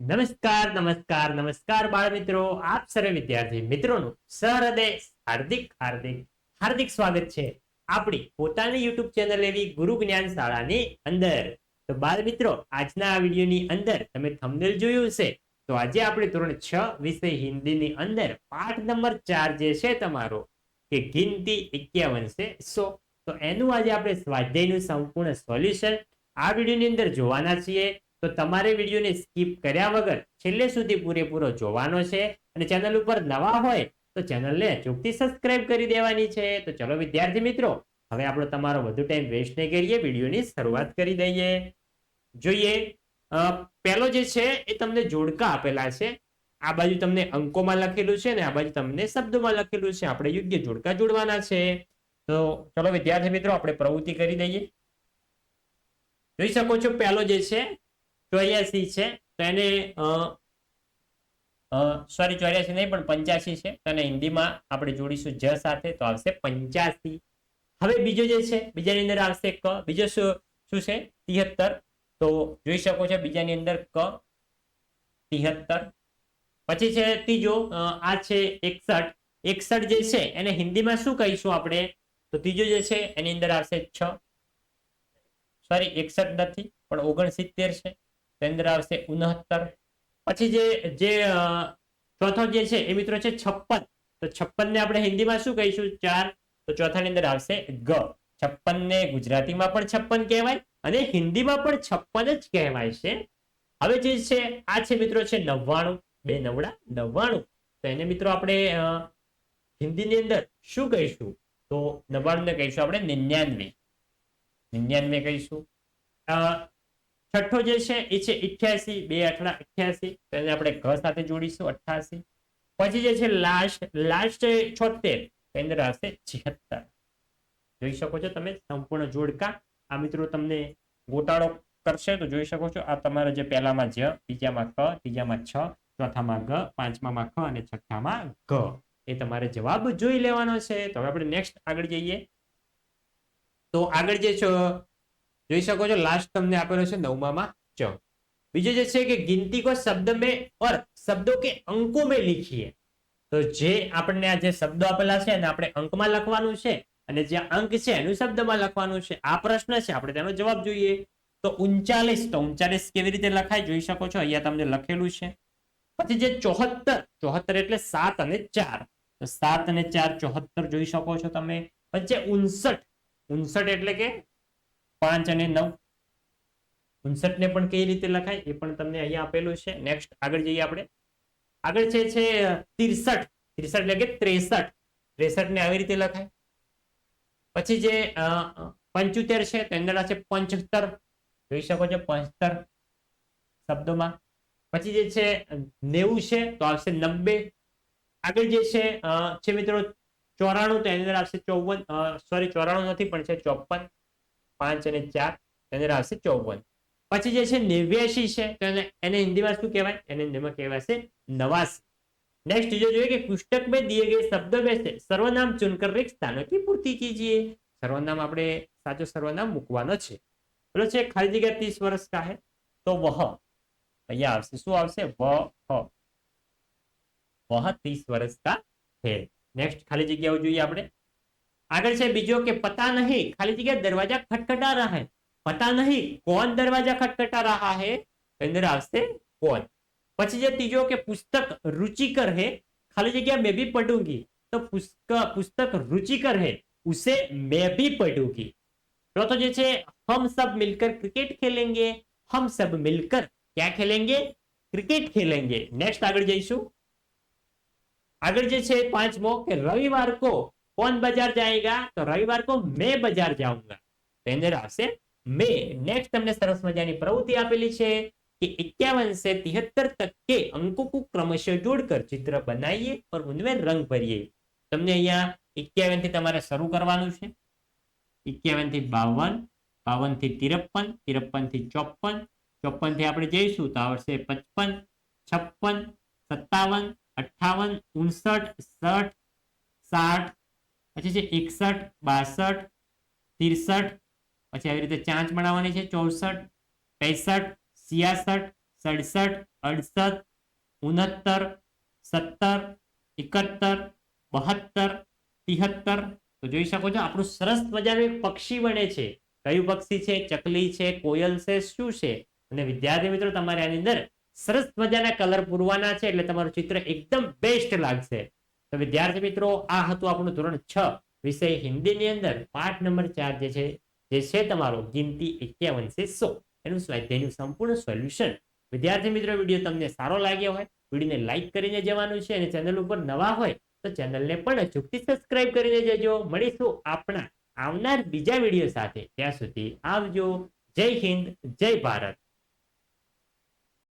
નમસ્કાર નમસ્કાર નમસ્કાર બાળ મિત્રો આપ સર્વે વિદ્યાર્થી મિત્રોનું સહૃદય હાર્દિક હાર્દિક હાર્દિક સ્વાગત છે. આપણી પોતાની યુટ્યુબ ચેનલ એવી ગુરુ જ્ઞાન શાળાની અંદર. તો બાળ મિત્રો આજના આ વિડીયોની અંદર તમે થંબનેલ જોયું છે તો આજે આપણે ધોરણ છ વિષય હિન્દીની અંદર પાઠ નંબર ચાર જે છે તમારો, કે ગિનતી એકાવન છે સો. તો એનું આજે આપણે સ્વાધ્યાયનું સંપૂર્ણ સોલ્યુશન આ વિડીયોની અંદર જોવાના છીએ. તો તમારે વિડીયોને સ્કીપ કર્યા વગર છેલ્લે સુધી પૂરેપૂરો જોવાનો છે અને ચેનલ ઉપર નવા હોય તો ચેનલને અચૂકથી સબસ્ક્રાઇબ કરી દેવાની છે. તો ચલો વિદ્યાર્થી મિત્રો, હવે આપણો તમારો વધુ ટાઈમ વેસ્ટ નહીં કરીએ, વિડીયોની શરૂઆત કરી દઈએ. જોઈએ પહેલો જે છે એ તમને જોડકા આપેલા છે. આ બાજુ તમને અંકોમાં લખેલું છે ને આ બાજુ તમને શબ્દોમાં લખેલું છે. આપણે યોગ્ય જોડકા જોડવાના છે. તો ચલો વિદ્યાર્થી મિત્રો, આપણે પ્રવૃત્તિ કરી દઈએ. જોઈ શકો છો, પહેલો જે છે ચોર્યાસી છે, તો એને સોરી ચોર્યાસી નહીં, પણ પંચ્યાસી છે, તો એને હિન્દીમાં આપણે જોડીશું જ સાથે, તો આવશે પંચ્યાસી. હવે બીજો જે છે, બીજાની અંદર આવશે ક, બીજો શું શું છે? તિહત્તર. તો જોઈ શકો છો, બીજાની અંદર ક, તિહત્તર. પછી છે ત્રીજો આ છે એકસઠ. એકસઠ જે છે, એને હિન્દીમાં શું કહીશું આપણે? તો ત્રીજો જે છે, એની અંદર આવશે છ. સોરી એકસઠ નથી, પણ ઓગણસિત્તેર છે. તો અંદર આવશે ઉનહત્તર. પછી જે જે ચોથો જે છે એ મિત્રો છે છપ્પન. તો છપ્પન ને આપણે હિન્દીમાં શું કહીશું? ચાર. તો ચોથાની અંદર આવશે ગ. છપ્પન ને ગુજરાતીમાં પણ છપ્પન કહેવાય અને હિન્દીમાં પણ છપ્પન જ કહેવાય છે. હવે જે છે, આ છે મિત્રો છે નવ્વાણું. બે નવડા નવ્વાણું. તો એને મિત્રો આપણે હિન્દીની અંદર શું કહીશું? તો નવ્વાણું ને કહીશું આપણે નિન્યાનવે. નિન્યાનવે કહીશું. છઠ્ઠો જે છે, એ છે અઠ્યાસી બે અઠડા અઠ્યાસી તો એને આપણે ઘ સાથે જોડીશું અઠ્યાસી પછી જે છે લાસ્ટ લાસ્ટ છોતેર એની અંદર આવશે છિહત્તર. જોઈ શકો છો તમે, સંપૂર્ણ જોડકા. આ મિત્રો તમને ગોટાળો કરશે, તો જોઈ શકો છો, આ તમારા જે પહેલામાં જ, બીજામાં ક, ત્રીજામાં છ, ચોથામાં ગ, પાંચમામાં ખ અને છઠ્ઠામાં ગ એ તમારે જવાબ જોઈ લેવાનો છે. તો હવે આપણે નેક્સ્ટ આગળ જઈએ. તો આગળ જે જોઈ શકો છો લાસ્ટ તમને આપેલો છે નવમામાં. ચ બીજો જે છે કે ગિનતી કો શબ્દ મેં ઓર શબ્દો કે અંકો મેં લીખીએ. તો જે આપણને આ જે શબ્દો આપેલા છે આપણે અંકમાં લખવાનું છે, અને જે અંક છે એનું શબ્દમાં લખવાનું છે. આ પ્રશ્ન છે, આપણે તેનો જવાબ જોઈએ. તો ઉનચાલીસ તો ઉનચાલીસ કેવી રીતે લખાય જોઈ શકો છો? અહીંયા તમને લખેલું છે. પછી જે ચોહત્તર ચોહત્તર એટલે સાત અને ચાર. સાત અને ચાર ચોહત્તર જોઈ શકો છો તમે. પછી ઉનસઠ ઉનસઠ એટલે કે પાંચ અને નવ. ઉનસઠ ને પણ કઈ રીતે લખાય એ પણ તમને અહીંયા આપેલું છે. નેક્સ્ટ આગળ જઈએ આપણે. આગળ છે છે, ત્રીસઠ. ત્રીસઠ એટલે કે ત્રેસઠ. ત્રેસઠ ને આવી રીતે લખાય. પછી જે પંચોતેર છે તેની અંદર છે પંચોતેર. જોઈ શકો છો, પંચોતેર શબ્દોમાં. પછી જે છે, નેવું છે, તો આવશે નબ્બે. આગળ જે છે છે મિત્રો, ચોરાણું, તો એની અંદર આવશે ચોવન સોરી ચોરાણું નથી, પણ છે ચોપન. પાંચ અને ચાર એની અંદર આવશે ચોવન પછી જે છે નેવ્યાશી છે તો એને એને હિન્દીમાં શું કહેવાય એને હિન્દીમાં કહેવાશે નવાસી नेक्स्ट जो जो है कि पुस्तक में दिए गए शब्दों में से सर्वनाम चुनकर रिक्त स्थानों की पूर्ति कीजिए सर्वनाम આપણે સાચો સર્વનામ મૂકવાનો છે પેલો છે ખાલી જગ્યા ત્રીસ વર્ષ કા હે તો વહ અહીંયા આવશે શું આવશે વહ વહ ત્રીસ વર્ષ કા હે નેક્સ્ટ ખાલી જગ્યાઓ જોઈએ આપણે આગળ છે બીજો કે પતા નહીં ખાલી જગ્યા દરવાજા ખટખટા રહા હે પતા નહીં કોણ દરવાજા ખટખટા રહા હે તો અંદર આવશે કોણ પછી જે ત્રીજો કે પુસ્તક रुचिकर है खाली जगह मैं भी पढ़ूंगी तो पुस्तक पुस्तक रुचिकर है उसे मैं भी पढ़ूंगी चौथो જે છે हम सब मिलकर क्रिकेट खेलेंगे हम सब मिलकर क्या खेलेंगे क्रिकेट खेलेंगे नेक्स्ट આગળ જઈશું આગળ જે છે પાંચમો કે રવિવાર को कौन बाजार जाएगा तो रविवार को मैं बाजार जाऊंगा તો એની અંદર આવશે मैं नेक्स्ट તમને સરસ મજાની પ્રવૃત્તિ આપેલી છે कि इक्यावन से तिहत्तर तक के अंकों को क्रमशः जोड़कर चित्र बनाइए और उनमें रंग भरिए તમને અહીંયા ઇક્યાવન થી તમારે શરૂ કરવાનું છે ઇક્યાવન થી બાવન બાવન થી ત્રેપન ત્રેપન થી ચોપન ચોપન થી આપણે જઈશું તો આવશે પચપન છપ્પન સત્તાવન અઠાવન ઉનસઠ સઠ સાઠ પછી છે એકસઠ, બાસઠ, ત્રીસઠ, પછી આવી રીતે ચાંચ બનાવવાની છે ચોસઠ, પેસઠ સિયાસઠ સડસઠ, અડસઠ ઉનહત્તર સત્તર, એકાત્તર, બહત્તર તિહત્તર તો જોઈ શકો છો આપણું સરસ મજાનું એક પક્ષી બને છે. કયું પક્ષી છે? ચકલી છે, કોયલ છે, શું છે? અને વિદ્યાર્થી મિત્રો તમારે આની અંદર સરસ મજાના કલર પૂરવાના છે એટલે તમારું ચિત્ર એકદમ બેસ્ટ લાગશે. તો વિદ્યાર્થી મિત્રો, આ હતું આપણું ધોરણ છ. વિષય હિન્દીની અંદર પાઠ નંબર ચાર જે છે જે છે તમારો, ગિનતી એક્યાવન છે સો. એનું સ્વાધ્યાયનું સંપૂર્ણ સોલ્યુશન વિદ્યાર્થી મિત્રો, વીડિયો તમને સારો લાગ્યો હોય, વિડીયોને લાઇક કરીને જવાનું છે અને ચેનલ ઉપર નવા હોય, તો ચેનલને પણ અચૂકથી સબસ્ક્રાઇબ કરીને જજો. મળીશું આપણા આવનાર બીજા વીડિયો સાથે. ત્યાં સુધી આવજો. જય હિન્દ, જય ભારત.